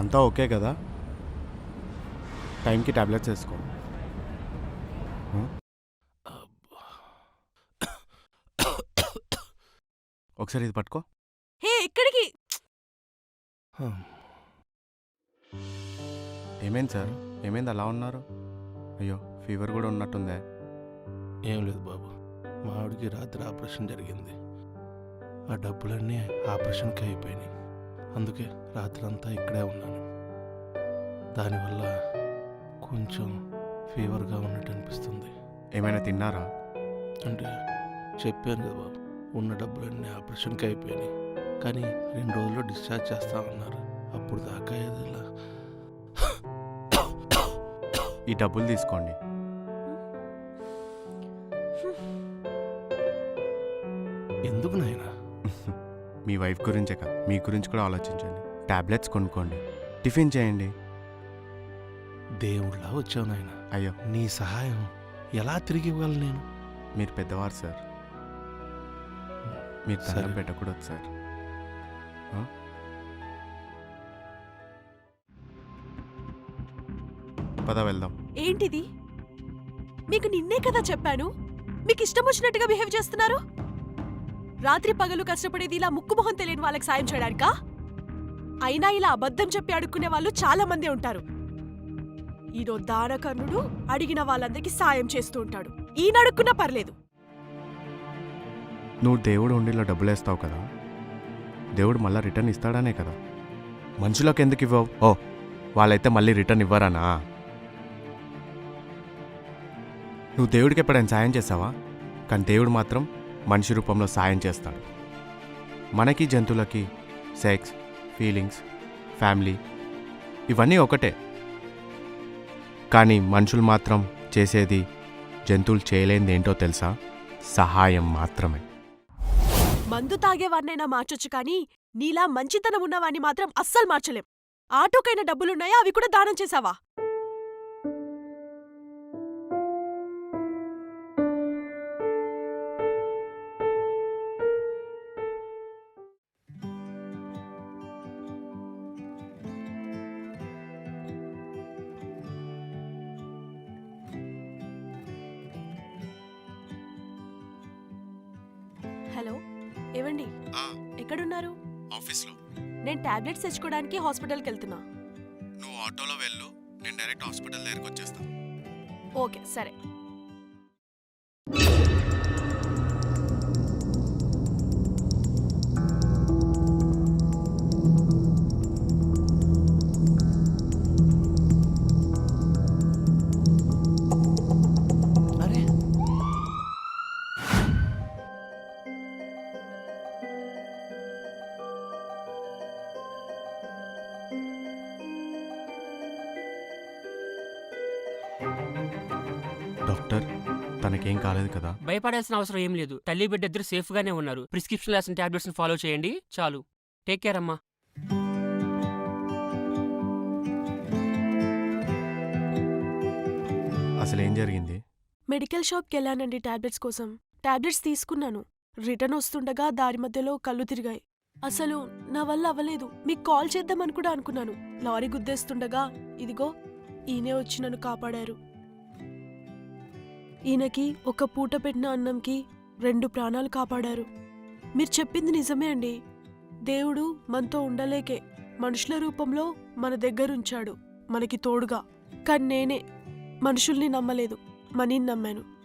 అంతా ఓకే కదా? టైంకి టాబ్లెట్స్ వేసుకో? ఒకసారి ఇది పట్టుకో. హే ఎక్కడికి ఏమైంది సార్? ఏమైంది? అలా ఉన్నారు? అయ్యో ఫీవర్ కూడా ఉన్నట్టుందే. ఏం లేదు బాబు. మా ఆవిడకి రాత్రి ఆపరేషన్ జరిగింది. ఆ డబ్బులన్నీ ఆపరేషన్కి అయిపోయినాయి. అందుకే రాత్రి అంతా ఇక్కడే ఉన్నాను. దానివల్ల కొంచెం ఫీవర్గా ఉన్నట్టు అనిపిస్తుంది ఏమైనా తిన్నారా? అంటే చెప్పాను కదా బాబు ఉన్న డబ్బులన్నీ ఆపరేషన్కి అయిపోయినాయి. కానీ రెండు రోజుల్లో డిశ్చార్జ్ చేస్తామన్నారు అప్పుడు దాకా ఏదైనా ఈ డబ్బులు తీసుకోండి. ఎందుకు నాయనా? మీ వైఫ్ గురించే కాదు. మీ గురించి కూడా ఆలోచించండి. టాబ్లెట్స్ కొనుక్కోండి. టిఫిన్ చేయండి. దేవుళ్ళ వచ్చావు నాయన. అయ్యో. నీ సహాయం ఎలా తిరిగి ఇవ్వగలను నేను? మీరు పెద్దవారు సార్. మీరు సరే. పెట్టకూడదు సార్. ఆ? పద వెళ్దాం. ఏంటిది? మీకు నిన్నే కదా చెప్పాను? మీకు ఇష్టం వచ్చినట్టుగా బిహేవ్ చేస్తున్నారు? రాత్రి పగలు కష్టపడేది ఇలా ముక్కు తెలియని వాళ్ళకి సాయం చేయడానికా? అయినా ఇలా అబద్ధం చెప్పి అడుక్కునే వాళ్ళు చాలా మంది ఉంటారు. ఈరో దానకర్ణుడు అడిగిన వాళ్ళందరికీ సాయం చేస్తూ ఉంటాడు. ఈయన అడుక్కున్నా పర్లేదు. నువ్వు దేవుడు ఉండిలో డబ్బులు వేస్తావు కదా? దేవుడు మళ్ళీ రిటర్న్ ఇస్తాడనే కదా? మనుషులకు ఎందుకు ఇవ్వవు? ఓ వాళ్ళైతే మళ్ళీ రిటర్న్ ఇవ్వరానా? నువ్వు దేవుడికి ఎప్పుడైనా సాయం చేస్తావా కానీ దేవుడు మాత్రం మనిషి రూపంలో సాయం చేస్తాడు. మనకి జంతువులకి సెక్స్ ఫీలింగ్స్ ఫ్యామిలీ ఇవన్నీ ఒకటే. కానీ మనుషులు మాత్రం చేసేది జంతువులు చేయలేనిది ఏంటో తెలుసా? సహాయం మాత్రమే. మందు తాగేవాడినైనా మార్చొచ్చు కానీ నీలా మంచితనం ఉన్నవాణ్ణి మాత్రం అస్సలు మార్చలేం. ఆటోకైనా డబ్బులున్నాయా? అవి కూడా దానం చేశావా? ఏవండి? ఎక్కడున్నారు? ఆఫీస్లో. నేను టాబ్లెట్స్ తెచ్చుకోవడానికి హాస్పిటల్కి వెళ్తున్నా. నువ్వు ఆటోలో వెళ్ళు నేను డైరెక్ట్ హాస్పిటల్ దగ్గరికి వచ్చేస్తాను ఓకే సరే. డాక్టర్ తనకేం కాలేదు కదా. భయపడాల్సిన అవసరం ఏం లేదు. తల్లి బిడ్డ ఇద్దరు సేఫ్ గానే ఉన్నారు. ప్రిస్క్రిప్షన్ రాసిన టాబ్లెట్స్ ఫాలో చేయండి. చాలు. టేక్ కేర్ అమ్మా. అసలు ఏం జరిగింది? మెడికల్ షాప్కి వెళ్ళానండి టాబ్లెట్స్ కోసం. టాబ్లెట్స్ తీసుకున్నాను. రిటర్న్ వస్తుండగా దారి మధ్యలో కళ్ళు తిరిగాయి. అసలు నా వల్ల అవ్వలేదు. మీకు కాల్ చేద్దామని కూడా అనుకున్నాను. లారీ గుద్దేస్తుండగా ఇదిగో ఈయనే వచ్చి నన్ను కాపాడారు. ఈయనకి ఒక పూట పెట్టిన అన్నంకి రెండు ప్రాణాలు కాపాడారు. మీరు చెప్పింది నిజమే అండి. దేవుడు మనతో ఉండలేకే. మనుషుల రూపంలో మన దగ్గరుంచాడు మనకి తోడుగా. కానీ నేనే మనుషుల్ని నమ్మలేదు. మనీని నమ్మాను.